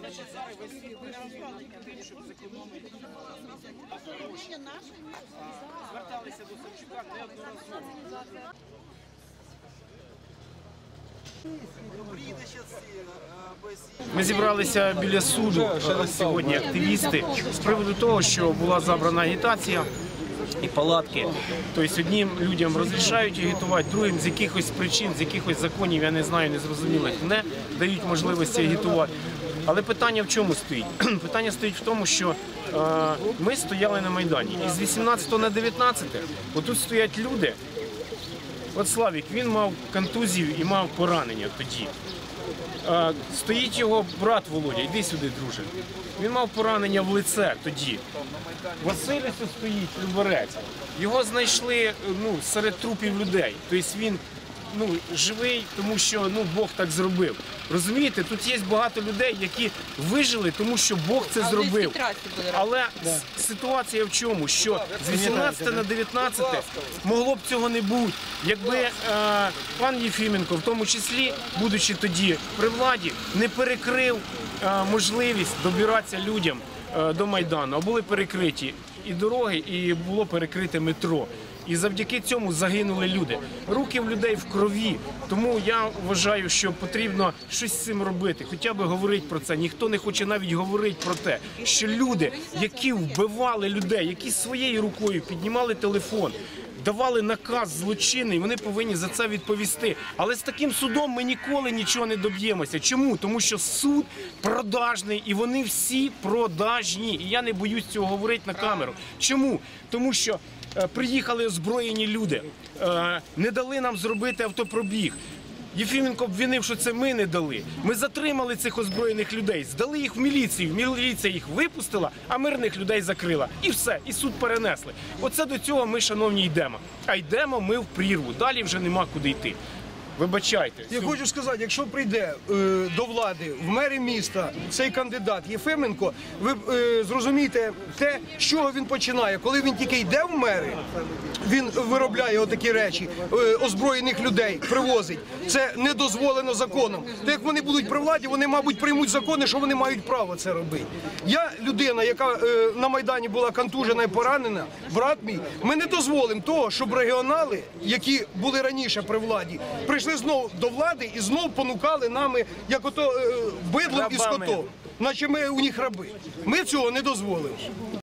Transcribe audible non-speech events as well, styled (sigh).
значить, зараз ви всі над тим, щоб зекономити Зверталися до Савчука. Ми зібралися біля суду е, сьогодні активісти з приводу того, що була забрана агітація і палатки. Тобто одним людям розрішають агітувати, другим з якихось причин, з якихось законів, я не знаю, незрозумілих, не дають можливості агітувати. Але питання в чому стоїть? (clears throat) Питання стоїть в тому, що е, ми стояли на Майдані. І з 18 на 19 отут стоять люди. От Славік, він мав контузію і мав поранення тоді. Е, Стоїть його брат Володя, йди сюди, друже. Він мав поранення в лице тоді. Василь стоїть, Люборець. Його знайшли е, ну, серед трупів людей. Тобто він ну, живий, тому що ну, Бог так зробив. Розумієте, тут є багато людей, які вижили, тому що Бог це зробив. Але ситуація в чому? Що з 18 на 19 могло б цього не бути, якби е, пан Єфіменко, в тому числі, будучи тоді при владі, не перекрив е, можливість добиратися людям е, до Майдану, а були перекриті і дороги, і було перекрите метро. І завдяки цьому загинули люди. Руки в людей в крові. Тому я вважаю, що потрібно щось з цим робити. Хоча б говорити про це. Ніхто не хоче навіть говорити про те, що люди, які вбивали людей, які своєю рукою піднімали телефон. Давали наказ злочинний, вони повинні за це відповісти. Але з таким судом ми ніколи нічого не доб'ємося. Чому? Тому що суд продажний і вони всі продажні. І я не боюсь цього говорити на камеру. Чому? Тому що приїхали озброєні люди, е, не дали нам зробити автопробіг. Єфіменко обвинив, що це ми не дали. Ми затримали цих озброєних людей, здали їх в міліцію. Міліція їх випустила, а мирних людей закрила. І все, і суд перенесли. Оце до цього ми, шановні, йдемо. А йдемо ми в прірву. Далі вже нема куди йти. Вибачайте. Я хочу сказати, якщо прийде е, до влади в мері міста цей кандидат Єфименко, ви е, зрозумієте те, з чого він починає. Коли він тільки йде в мери, він виробляє отакі речі, е, озброєних людей привозить. Це не дозволено законом. То як вони будуть при владі, вони, мабуть, приймуть закони, що вони мають право це робити. Я людина, яка е, на Майдані була контужена і поранена, брат мій, ми не дозволимо того, щоб регіонали, які були раніше при владі, прийшли знову до влади і знов понукали нами, як ото е, бидлом і скотом. Наче ми у них раби. Ми цього не дозволимо.